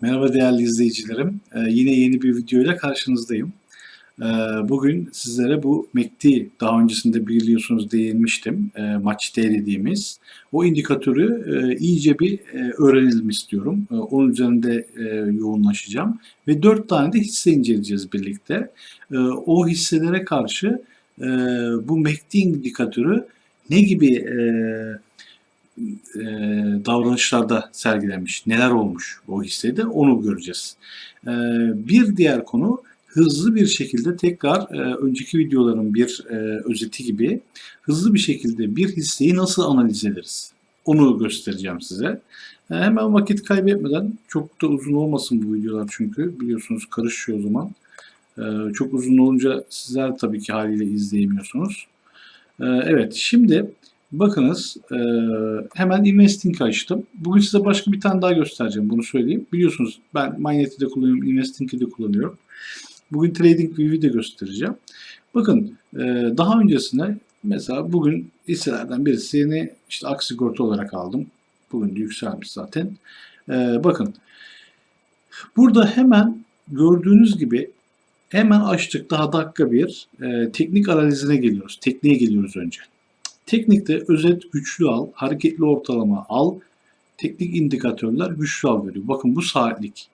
Merhaba değerli izleyicilerim. Ee, yine yeni bir video ile karşınızdayım. Ee, bugün sizlere bu MACD daha öncesinde biliyorsunuz değinmiştim. E, Match Day dediğimiz. O indikatörü e, iyice bir e, öğrenelim istiyorum. E, onun üzerinde e, yoğunlaşacağım. Ve dört tane de hisse inceleyeceğiz birlikte. E, o hisselere karşı e, bu MACD indikatörü ne gibi e, e, davranışlarda sergilenmiş, neler olmuş o hissede onu göreceğiz. E, bir diğer konu hızlı bir şekilde tekrar e, önceki videoların bir e, özeti gibi hızlı bir şekilde bir hisseyi nasıl analiz ederiz? Onu göstereceğim size. E, hemen vakit kaybetmeden çok da uzun olmasın bu videolar çünkü biliyorsunuz karışıyor o zaman. E, çok uzun olunca sizler tabii ki haliyle izleyemiyorsunuz. E, evet şimdi Bakınız e, hemen Investing açtım. Bugün size başka bir tane daha göstereceğim bunu söyleyeyim. Biliyorsunuz ben Magnet'i de kullanıyorum, Investing'i de kullanıyorum. Bugün Trading View'i de göstereceğim. Bakın e, daha öncesinde mesela bugün hisselerden birisini işte Aksigorta olarak aldım. Bugün yükselmiş zaten. E, bakın burada hemen gördüğünüz gibi hemen açtık daha dakika bir e, teknik analizine geliyoruz. Tekniğe geliyoruz önce. Teknikte özet güçlü al, hareketli ortalama al, teknik indikatörler güçlü al veriyor. Bakın bu saatlik.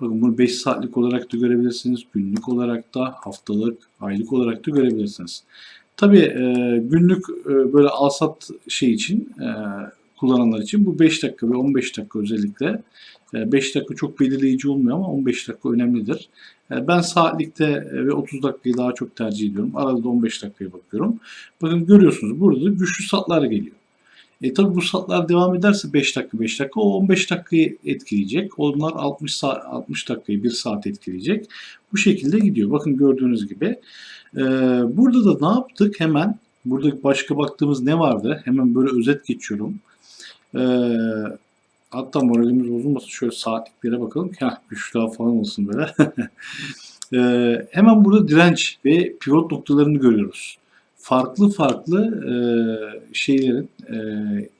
Bakın bunu 5 saatlik olarak da görebilirsiniz. Günlük olarak da, haftalık, aylık olarak da görebilirsiniz. Tabii e, günlük e, böyle alsat şey için e, kullananlar için bu 5 dakika ve 15 dakika özellikle 5 dakika çok belirleyici olmuyor ama 15 dakika önemlidir. Ben saatlikte ve 30 dakikayı daha çok tercih ediyorum. Arada da 15 dakikaya bakıyorum. Bakın görüyorsunuz burada da güçlü satlar geliyor. E tabi bu satlar devam ederse 5 dakika 5 dakika o 15 dakikayı etkileyecek. Onlar 60 saat 60 dakikayı 1 saat etkileyecek. Bu şekilde gidiyor. Bakın gördüğünüz gibi. Ee, burada da ne yaptık? Hemen burada başka baktığımız ne vardı? Hemen böyle özet geçiyorum. Ee, hatta moralimiz bozulmasın. Şöyle saatliklere bakalım heh, güçlü falan olsun böyle. ee, hemen burada direnç ve pivot noktalarını görüyoruz. Farklı farklı e, şeylerin e,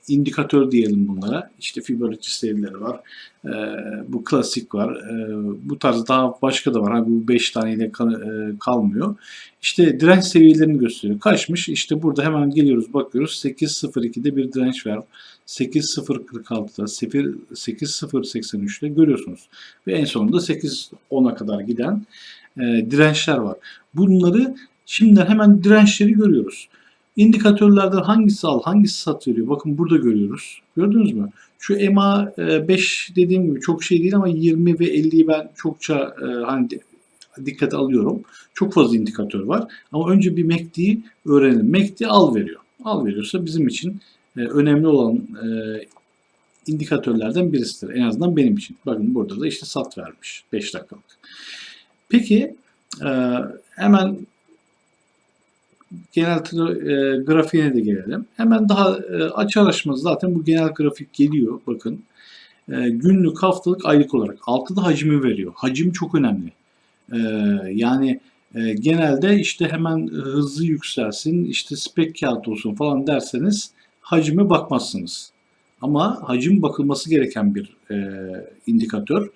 indikatör diyelim bunlara. İşte Fibonacci serileri var. E, bu klasik var. E, bu tarz daha başka da var. Hani bu 5 taneyle kal, e, kalmıyor. İşte direnç seviyelerini gösteriyor. Kaçmış? İşte burada hemen geliyoruz bakıyoruz. 8.02'de bir direnç var. 8.046'da 8.083'te görüyorsunuz. Ve en sonunda 8.10'a kadar giden e, dirençler var. Bunları şimdiden hemen dirençleri görüyoruz. İndikatörlerden hangisi al, hangisi sat veriyor? Bakın burada görüyoruz. Gördünüz mü? Şu EMA 5 dediğim gibi çok şey değil ama 20 ve 50'yi ben çokça e, hani dikkat alıyorum. Çok fazla indikatör var. Ama önce bir MACD'yi öğrenelim. MACD al veriyor. Al veriyorsa bizim için e, önemli olan e, indikatörlerden birisidir. En azından benim için. Bakın burada da işte sat vermiş. 5 dakikalık. Peki e, hemen genel e, grafiğine de gelelim. Hemen daha e, açı araştırması zaten bu genel grafik geliyor. Bakın e, günlük, haftalık, aylık olarak. Altıda hacmi veriyor. Hacim çok önemli. E, yani e, genelde işte hemen hızlı yükselsin, işte spek kağıt olsun falan derseniz hacime bakmazsınız. Ama hacim bakılması gereken bir e, indikatör.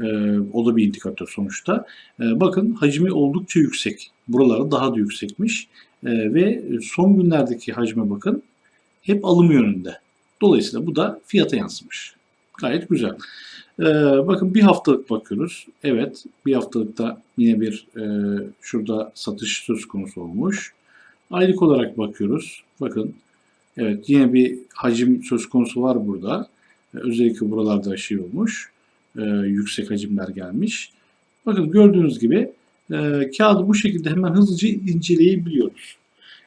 E, o da bir indikatör sonuçta. E, bakın hacmi oldukça yüksek. Buralarda daha da yüksekmiş. E, ve son günlerdeki hacme bakın hep alım yönünde. Dolayısıyla bu da fiyata yansımış. Gayet güzel. E, bakın bir haftalık bakıyoruz. Evet bir haftalıkta yine bir e, şurada satış söz konusu olmuş. Aylık olarak bakıyoruz. Bakın evet yine bir hacim söz konusu var burada. E, özellikle buralarda şey olmuş. E, yüksek hacimler gelmiş. Bakın gördüğünüz gibi e, kağıdı bu şekilde hemen hızlıca inceleyebiliyoruz.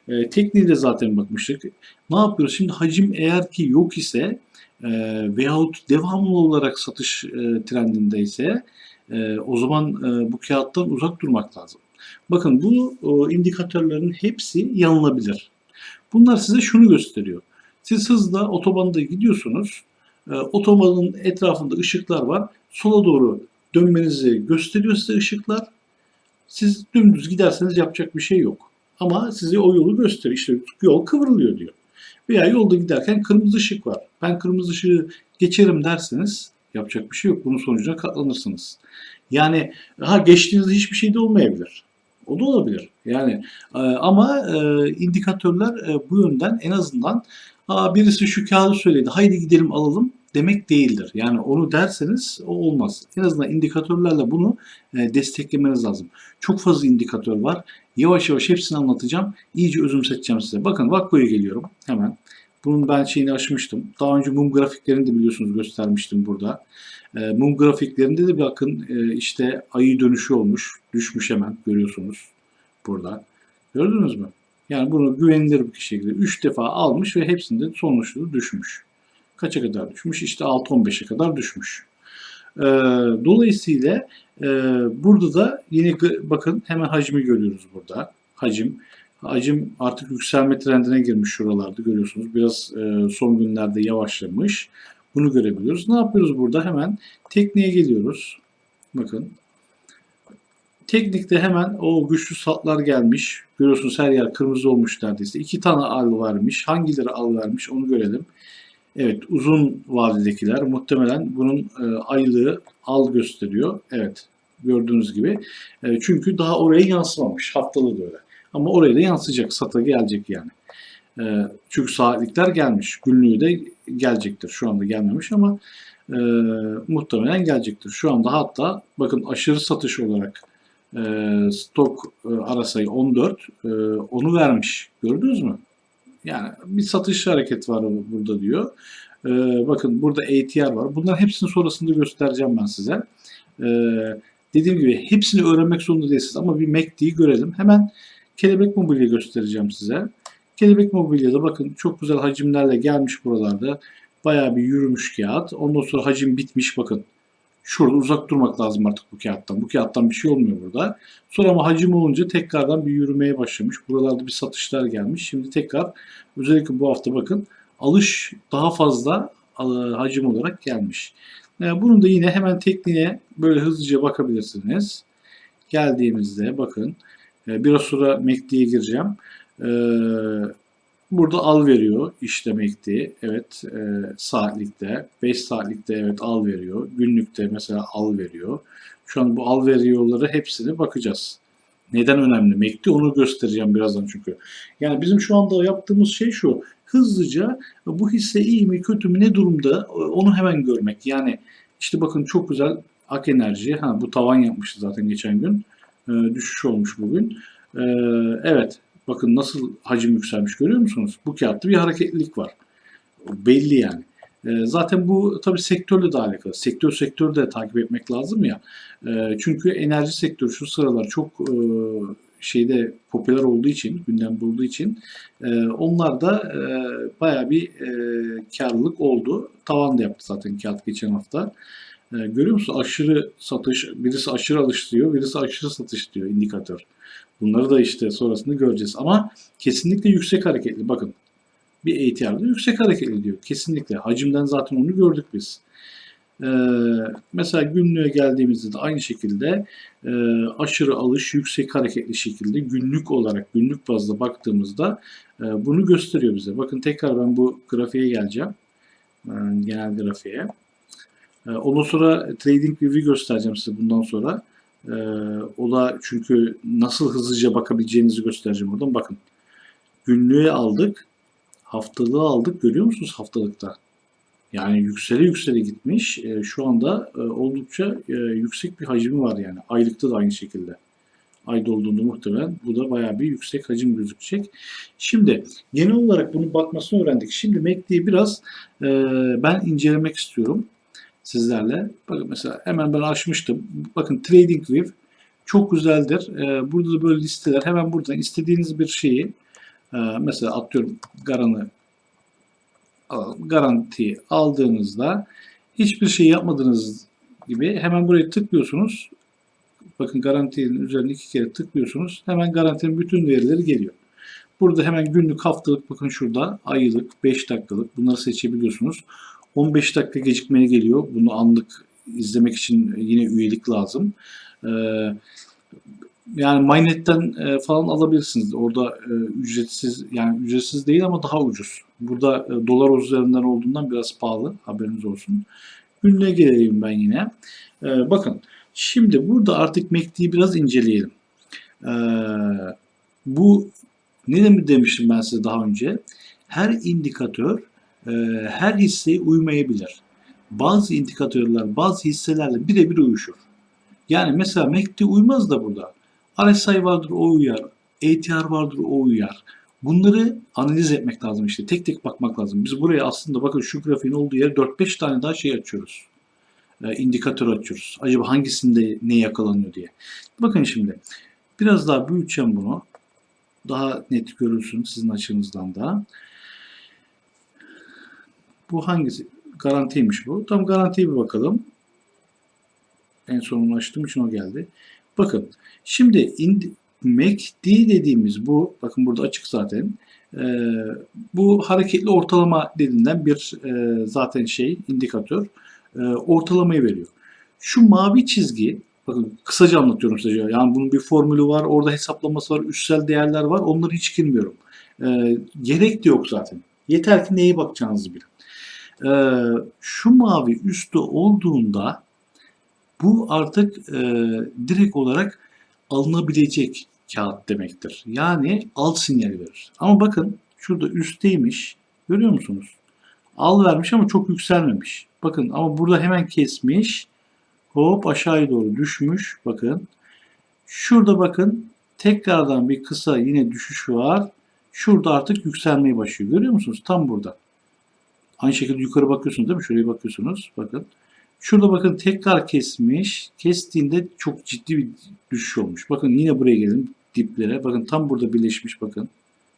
E, tekniği de zaten bakmıştık. Ne yapıyoruz? Şimdi hacim eğer ki yok ise e, veyahut devamlı olarak satış e, trendindeyse e, o zaman e, bu kağıttan uzak durmak lazım. Bakın bu e, indikatörlerin hepsi yanılabilir. Bunlar size şunu gösteriyor. Siz hızla otobanda gidiyorsunuz. E, otobanın etrafında ışıklar var. Sola doğru dönmenizi gösteriyor size ışıklar. Siz dümdüz giderseniz yapacak bir şey yok. Ama size o yolu gösteriyor. İşte yol kıvrılıyor diyor. Veya yolda giderken kırmızı ışık var. Ben kırmızı ışığı geçerim derseniz Yapacak bir şey yok. Bunun sonucuna katlanırsınız. Yani ha geçtiğinizde hiçbir şey de olmayabilir. O da olabilir. Yani e, ama e, indikatörler e, bu yönden en azından Aa, birisi şu kağıdı söyledi haydi gidelim alalım demek değildir. Yani onu derseniz o olmaz. En azından indikatörlerle bunu e, desteklemeniz lazım. Çok fazla indikatör var. Yavaş yavaş hepsini anlatacağım. İyice özümseteceğim size. Bakın Vakko'ya geliyorum hemen. Bunun ben şeyini açmıştım. Daha önce mum grafiklerini de biliyorsunuz göstermiştim burada. E, mum grafiklerinde de bakın e, işte ayı dönüşü olmuş. Düşmüş hemen görüyorsunuz burada. Gördünüz mü? Yani bunu güvenilir bir şekilde 3 defa almış ve hepsinde sonuçta düşmüş. Kaça kadar düşmüş? İşte 6-15'e kadar düşmüş. Ee, dolayısıyla e, burada da yine bakın hemen hacmi görüyoruz burada. Hacim. Hacim artık yükselme trendine girmiş şuralarda görüyorsunuz. Biraz e, son günlerde yavaşlamış. Bunu görebiliyoruz. Ne yapıyoruz burada? Hemen tekniğe geliyoruz. Bakın. Teknikte hemen o güçlü satlar gelmiş. Görüyorsunuz her yer kırmızı olmuş neredeyse. İki tane al vermiş. Hangileri al vermiş onu görelim. Evet uzun vadedekiler muhtemelen bunun e, aylığı al gösteriyor. Evet gördüğünüz gibi. E, çünkü daha oraya yansımamış. Haftalı da öyle. Ama oraya da yansıyacak. Sata gelecek yani. E, çünkü saatlikler gelmiş. Günlüğü de gelecektir. Şu anda gelmemiş ama e, muhtemelen gelecektir. Şu anda hatta bakın aşırı satış olarak e, stok e, ara sayı 14 e, onu vermiş. Gördünüz mü? Yani bir satış hareket var burada diyor. E, bakın burada ATR var. Bunların hepsini sonrasında göstereceğim ben size. E, dediğim gibi hepsini öğrenmek zorunda değilsiniz ama bir MACD'yi görelim. Hemen kelebek mobilya göstereceğim size. Kelebek mobilyada bakın çok güzel hacimlerle gelmiş buralarda. Bayağı bir yürümüş kağıt. Ondan sonra hacim bitmiş bakın. Şurada uzak durmak lazım artık bu kağıttan. Bu kağıttan bir şey olmuyor burada. Sonra ama hacim olunca tekrardan bir yürümeye başlamış. Buralarda bir satışlar gelmiş. Şimdi tekrar özellikle bu hafta bakın alış daha fazla e, hacim olarak gelmiş. E, Bunun da yine hemen tekniğe böyle hızlıca bakabilirsiniz. Geldiğimizde bakın e, biraz sonra MACD'ye gireceğim. E, Burada al veriyor MACD. Evet e, saatlikte. 5 saatlikte evet al veriyor. Günlükte mesela al veriyor. Şu an bu al veriyorları hepsine bakacağız. Neden önemli MACD onu göstereceğim birazdan çünkü. Yani bizim şu anda yaptığımız şey şu. Hızlıca bu hisse iyi mi kötü mü ne durumda onu hemen görmek. Yani işte bakın çok güzel Ak Enerji. Ha, bu tavan yapmıştı zaten geçen gün. E, düşüş olmuş bugün. E, evet bakın nasıl hacim yükselmiş görüyor musunuz? Bu kağıtta bir hareketlilik var. Belli yani. E, zaten bu tabii sektörle de alakalı. Sektör sektörü de takip etmek lazım ya. E, çünkü enerji sektörü şu sıralar çok e, şeyde popüler olduğu için, gündemde olduğu için e, onlar da e, bayağı bir karlılık oldu. Tavan da yaptı zaten kağıt geçen hafta. Görüyor musun? Aşırı satış, birisi aşırı alış diyor, birisi aşırı satış diyor indikatör. Bunları da işte sonrasında göreceğiz. Ama kesinlikle yüksek hareketli. Bakın bir ATR'da yüksek hareketli diyor. Kesinlikle. Hacimden zaten onu gördük biz. Ee, mesela günlüğe geldiğimizde de aynı şekilde e, aşırı alış yüksek hareketli şekilde günlük olarak günlük bazda baktığımızda e, bunu gösteriyor bize. Bakın tekrar ben bu grafiğe geleceğim. E, genel grafiğe. E, ondan sonra Trading View'i göstereceğim size bundan sonra. E, o da çünkü nasıl hızlıca bakabileceğinizi göstereceğim buradan. Bakın. Günlüğe aldık. Haftalığı aldık. Görüyor musunuz haftalıkta? Yani yüksele yüksele gitmiş. E, şu anda e, oldukça e, yüksek bir hacmi var yani. Aylıkta da aynı şekilde. Ayda olduğunda muhtemelen bu da bayağı bir yüksek hacim gözükecek. Şimdi genel olarak bunu bakmasını öğrendik. Şimdi MACD'yi biraz e, ben incelemek istiyorum sizlerle. Bakın mesela hemen ben açmıştım. Bakın TradingView çok güzeldir. E, burada da böyle listeler. Hemen buradan istediğiniz bir şeyi e, mesela atıyorum Garan'ı alalım. Garanti aldığınızda hiçbir şey yapmadığınız gibi hemen buraya tıklıyorsunuz. Bakın garantinin üzerine iki kere tıklıyorsunuz. Hemen garantinin bütün verileri geliyor. Burada hemen günlük, haftalık bakın şurada aylık, 5 dakikalık bunları seçebiliyorsunuz. 15 dakika gecikmeye geliyor. Bunu anlık izlemek için yine üyelik lazım. Ee, yani MyNet'ten e, falan alabilirsiniz. Orada e, ücretsiz yani ücretsiz değil ama daha ucuz. Burada e, dolar üzerinden olduğundan biraz pahalı haberiniz olsun. Ününe geleyim ben yine. Ee, bakın şimdi burada artık MACD'yi biraz inceleyelim. Ee, bu ne demiştim ben size daha önce? Her indikatör e, her hisseye uymayabilir. Bazı indikatörler bazı hisselerle birebir uyuşur. Yani mesela MACD uymaz da burada. RSI vardır o uyar. ATR vardır o uyar. Bunları analiz etmek lazım işte. Tek tek bakmak lazım. Biz buraya aslında bakın şu grafiğin olduğu yere 4-5 tane daha şey açıyoruz. Ee, indikatör açıyoruz. Acaba hangisinde ne yakalanıyor diye. Bakın şimdi. Biraz daha büyüteceğim bunu. Daha net görülsün sizin açınızdan da. Bu hangisi? Garantiymiş bu. Tam garantiye bir bakalım. En son onu açtığım için o geldi. Bakın şimdi MACD dediğimiz bu, bakın burada açık zaten. E, bu hareketli ortalama dediğinden bir e, zaten şey, indikatör. E, ortalamayı veriyor. Şu mavi çizgi, bakın kısaca anlatıyorum size. Yani bunun bir formülü var, orada hesaplaması var, üstsel değerler var. Onları hiç girmiyorum. E, gerek de yok zaten. Yeter ki neye bakacağınızı bilin. E, şu mavi üstte olduğunda bu artık e, direkt olarak alınabilecek kağıt demektir. Yani al sinyali verir. Ama bakın şurada üstteymiş. Görüyor musunuz? Al vermiş ama çok yükselmemiş. Bakın ama burada hemen kesmiş. Hop aşağıya doğru düşmüş. Bakın. Şurada bakın tekrardan bir kısa yine düşüş var. Şurada artık yükselmeye başlıyor. Görüyor musunuz? Tam burada. Aynı şekilde yukarı bakıyorsunuz değil mi? Şuraya bakıyorsunuz. Bakın. Şurada bakın tekrar kesmiş. Kestiğinde çok ciddi bir düşüş olmuş. Bakın yine buraya gelin diplere. Bakın tam burada birleşmiş bakın.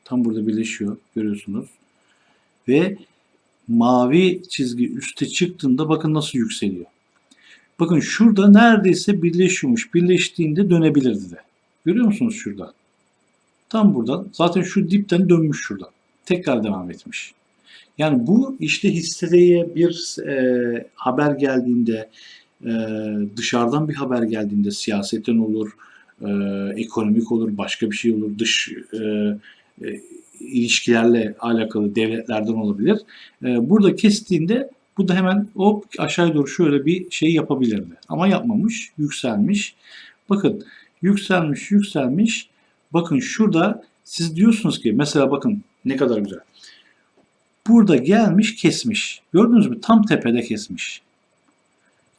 Tam burada birleşiyor. Görüyorsunuz. Ve mavi çizgi üste çıktığında bakın nasıl yükseliyor. Bakın şurada neredeyse birleşiyormuş. Birleştiğinde dönebilirdi de. Görüyor musunuz şurada? Tam buradan. Zaten şu dipten dönmüş şuradan. Tekrar devam etmiş. Yani bu işte hisseye bir e, haber geldiğinde, e, dışarıdan bir haber geldiğinde siyasetten olur, e, ekonomik olur, başka bir şey olur, dış e, e, ilişkilerle alakalı devletlerden olabilir. E, burada kestiğinde bu da hemen hop aşağı doğru şöyle bir şey yapabilirdi. Ama yapmamış, yükselmiş. Bakın yükselmiş, yükselmiş. Bakın şurada siz diyorsunuz ki mesela bakın ne kadar güzel. Burada gelmiş kesmiş. Gördünüz mü? Tam tepede kesmiş.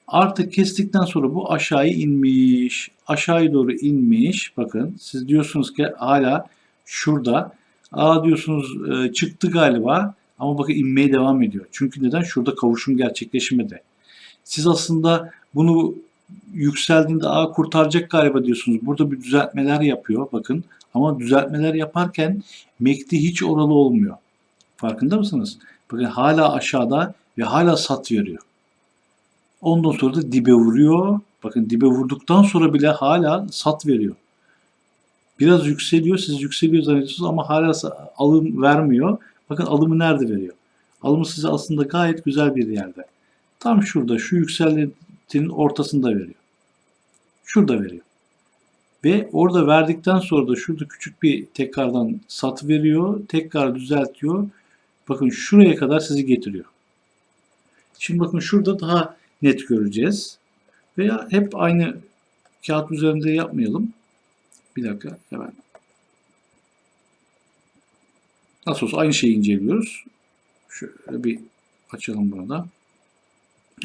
Artık kestikten sonra bu aşağıya inmiş. Aşağıya doğru inmiş. Bakın siz diyorsunuz ki hala şurada. Aa diyorsunuz e, çıktı galiba. Ama bakın inmeye devam ediyor. Çünkü neden? Şurada kavuşum gerçekleşmedi. Siz aslında bunu yükseldiğinde aa kurtaracak galiba diyorsunuz. Burada bir düzeltmeler yapıyor bakın. Ama düzeltmeler yaparken MACD hiç oralı olmuyor. Farkında mısınız? Bakın hala aşağıda ve hala sat veriyor. Ondan sonra da dibe vuruyor. Bakın dibe vurduktan sonra bile hala sat veriyor. Biraz yükseliyor. Siz yükseliyor zannediyorsunuz ama hala alım vermiyor. Bakın alımı nerede veriyor? Alımı size aslında gayet güzel bir yerde. Tam şurada şu yükseltinin ortasında veriyor. Şurada veriyor. Ve orada verdikten sonra da şurada küçük bir tekrardan sat veriyor. Tekrar düzeltiyor. Bakın şuraya kadar sizi getiriyor. Şimdi bakın şurada daha net göreceğiz. Veya hep aynı kağıt üzerinde yapmayalım. Bir dakika hemen. Nasıl olsa aynı şeyi inceliyoruz. Şöyle bir açalım bunu da.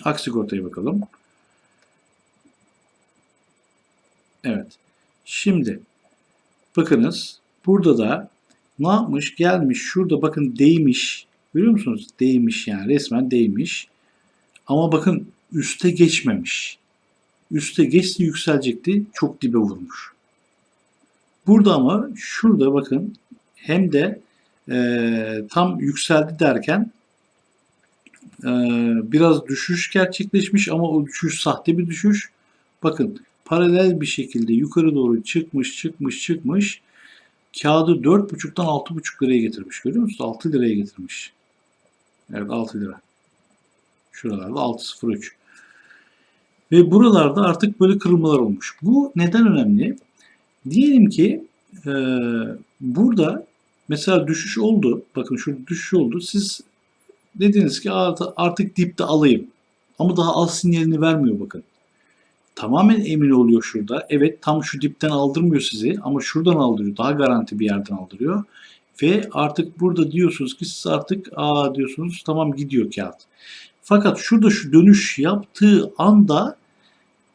Aksi sigortaya bakalım. Evet. Şimdi bakınız burada da ne yapmış? Gelmiş şurada bakın değmiş. Görüyor musunuz? Değmiş yani resmen değmiş. Ama bakın üste geçmemiş. Üste geçti yükselecekti. Çok dibe vurmuş. Burada ama şurada bakın hem de e, tam yükseldi derken e, biraz düşüş gerçekleşmiş ama o düşüş sahte bir düşüş. Bakın paralel bir şekilde yukarı doğru çıkmış çıkmış çıkmış kağıdı 4.5'tan 6.5 liraya getirmiş. Görüyor musunuz? 6 liraya getirmiş. Evet 6 lira. Şuralarda 6.03. Ve buralarda artık böyle kırılmalar olmuş. Bu neden önemli? Diyelim ki e, burada mesela düşüş oldu. Bakın şurada düşüş oldu. Siz dediniz ki artık dipte alayım. Ama daha al sinyalini vermiyor bakın. Tamamen emin oluyor şurada. Evet tam şu dipten aldırmıyor sizi ama şuradan aldırıyor. Daha garanti bir yerden aldırıyor. Ve artık burada diyorsunuz ki siz artık aa diyorsunuz tamam gidiyor kağıt. Fakat şurada şu dönüş yaptığı anda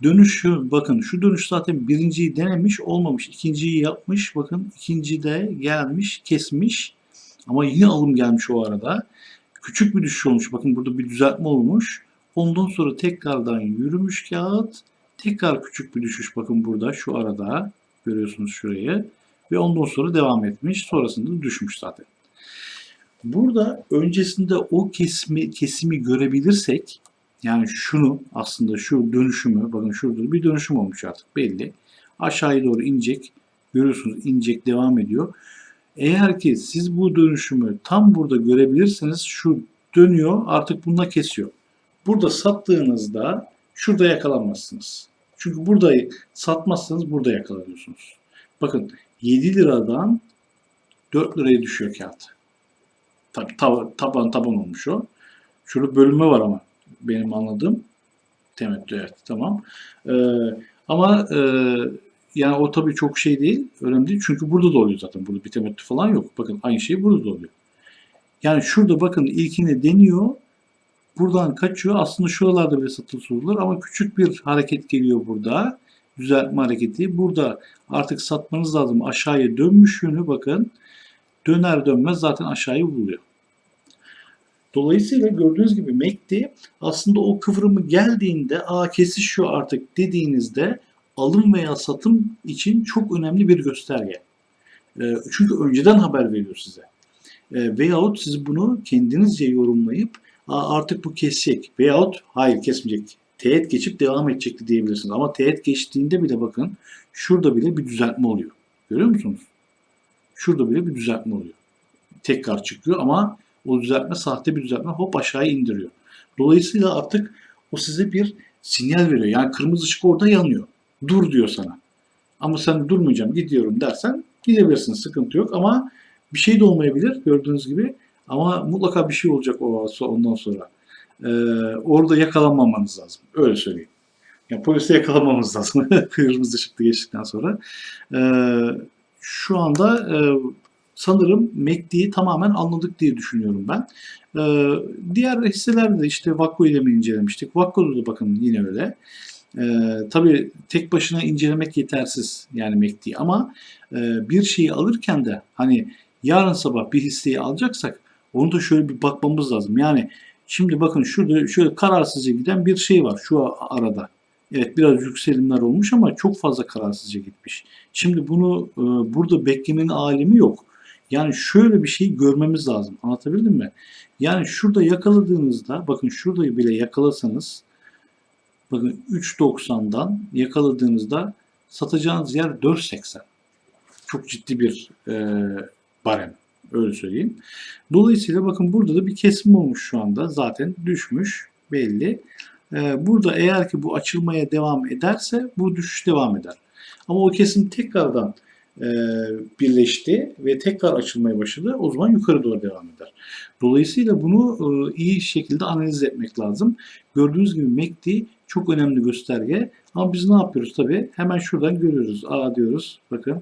dönüşü bakın şu dönüş zaten birinciyi denemiş olmamış. ikinciyi yapmış bakın ikinci de gelmiş kesmiş. Ama yine alım gelmiş o arada. Küçük bir düşüş olmuş. Bakın burada bir düzeltme olmuş. Ondan sonra tekrardan yürümüş kağıt. Tekrar küçük bir düşüş bakın burada şu arada. Görüyorsunuz şurayı. Ve ondan sonra devam etmiş. Sonrasında da düşmüş zaten. Burada öncesinde o kesimi, kesimi görebilirsek yani şunu aslında şu dönüşümü bakın şurada bir dönüşüm olmuş artık belli. Aşağıya doğru inecek. Görüyorsunuz inecek devam ediyor. Eğer ki siz bu dönüşümü tam burada görebilirseniz şu dönüyor artık bununla kesiyor. Burada sattığınızda şurada yakalanmazsınız. Çünkü burada satmazsanız burada yakalanıyorsunuz. Bakın 7 liradan 4 liraya düşüyor kağıt. Tabi taban, taban olmuş o. Şurada bölünme var ama benim anladığım. Temettü evet tamam. Ee, ama e, yani o tabii çok şey değil. Önemli değil. Çünkü burada da oluyor zaten. Burada bir temettü falan yok. Bakın aynı şey burada da oluyor. Yani şurada bakın ilkini deniyor. Buradan kaçıyor. Aslında şuralarda bile satılır olur ama küçük bir hareket geliyor burada. Düzeltme hareketi. Burada artık satmanız lazım. Aşağıya dönmüş yönü bakın. Döner dönmez zaten aşağıyı buluyor. Dolayısıyla gördüğünüz gibi MACD aslında o kıvrımı geldiğinde aa kesişiyor artık dediğinizde alım veya satım için çok önemli bir gösterge. E, çünkü önceden haber veriyor size. E, veyahut siz bunu kendinizce yorumlayıp artık bu kesecek veyahut hayır kesmeyecek. Teğet geçip devam edecekti diyebilirsiniz. Ama teğet geçtiğinde bile bakın şurada bile bir düzeltme oluyor. Görüyor musunuz? Şurada bile bir düzeltme oluyor. Tekrar çıkıyor ama o düzeltme sahte bir düzeltme hop aşağıya indiriyor. Dolayısıyla artık o size bir sinyal veriyor. Yani kırmızı ışık orada yanıyor. Dur diyor sana. Ama sen durmayacağım gidiyorum dersen gidebilirsin sıkıntı yok ama bir şey de olmayabilir gördüğünüz gibi ama mutlaka bir şey olacak o ondan sonra. Ee, orada yakalanmamanız lazım. Öyle söyleyeyim. Yani polise yakalamamız lazım. Kırmızı ışıkta geçtikten sonra. Ee, şu anda e, sanırım MACD'yi tamamen anladık diye düşünüyorum ben. Ee, diğer hisselerde de işte Vakko ile mi incelemiştik? Vakko'da da bakın yine öyle. Ee, tabii tek başına incelemek yetersiz yani MACD ama e, bir şeyi alırken de hani yarın sabah bir hisseyi alacaksak onu da şöyle bir bakmamız lazım. Yani şimdi bakın şurada şöyle kararsızca giden bir şey var şu arada. Evet biraz yükselimler olmuş ama çok fazla kararsızca gitmiş. Şimdi bunu e, burada beklemenin alemi yok. Yani şöyle bir şey görmemiz lazım. Anlatabildim mi? Yani şurada yakaladığınızda bakın şurada bile yakalasanız bakın 3.90'dan yakaladığınızda satacağınız yer 4.80. Çok ciddi bir e, barem. Öyle söyleyeyim. Dolayısıyla bakın burada da bir kesim olmuş şu anda. Zaten düşmüş belli. E, burada eğer ki bu açılmaya devam ederse bu düşüş devam eder. Ama o kesim tekrardan e, birleşti ve tekrar açılmaya başladı. O zaman yukarı doğru devam eder. Dolayısıyla bunu e, iyi şekilde analiz etmek lazım. Gördüğünüz gibi MACD çok önemli gösterge. Ama biz ne yapıyoruz tabii? Hemen şuradan görüyoruz. A diyoruz. Bakın.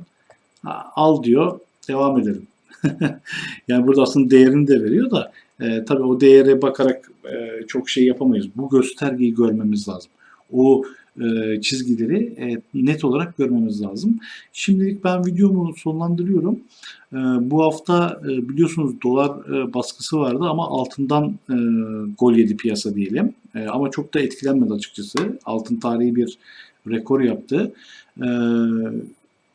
Al diyor. Devam edelim. yani burada aslında değerini de veriyor da e, tabii o değere bakarak e, çok şey yapamayız. Bu göstergeyi görmemiz lazım. O e, çizgileri e, net olarak görmemiz lazım. Şimdilik ben videomu sonlandırıyorum. E, bu hafta e, biliyorsunuz dolar e, baskısı vardı ama altından e, gol yedi piyasa diyelim. E, ama çok da etkilenmedi açıkçası. Altın tarihi bir rekor yaptı. E,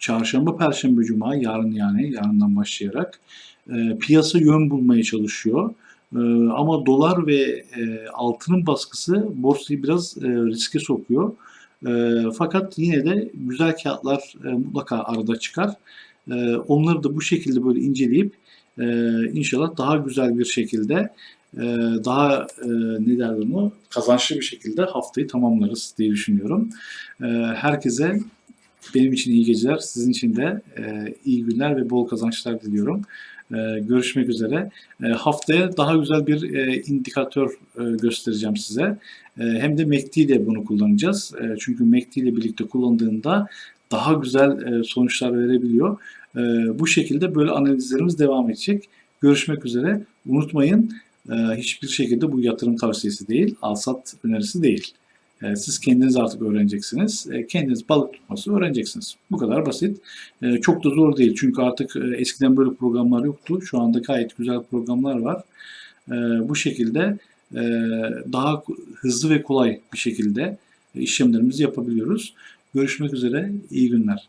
çarşamba, perşembe, cuma yarın yani yarından başlayarak e, piyasa yön bulmaya çalışıyor. E, ama dolar ve e, altının baskısı borsayı biraz e, riske sokuyor. E, fakat yine de güzel kağıtlar e, mutlaka arada çıkar. E, onları da bu şekilde böyle inceleyip e, inşallah daha güzel bir şekilde e, daha e, ne derler onu kazançlı bir şekilde haftayı tamamlarız diye düşünüyorum. E, herkese benim için iyi geceler, sizin için de e, iyi günler ve bol kazançlar diliyorum. E, görüşmek üzere. E, haftaya daha güzel bir e, indikatör göstereceğim size. Hem de MACD ile bunu kullanacağız. Çünkü MACD ile birlikte kullandığında daha güzel sonuçlar verebiliyor. Bu şekilde böyle analizlerimiz devam edecek. Görüşmek üzere. Unutmayın hiçbir şekilde bu yatırım tavsiyesi değil, alsat önerisi değil. E, Siz kendiniz artık öğreneceksiniz. E, Kendiniz balık tutması öğreneceksiniz. Bu kadar basit. E, Çok da zor değil. Çünkü artık eskiden böyle programlar yoktu. Şu anda gayet güzel programlar var. Bu şekilde daha hızlı ve kolay bir şekilde işlemlerimizi yapabiliyoruz. Görüşmek üzere. İyi günler.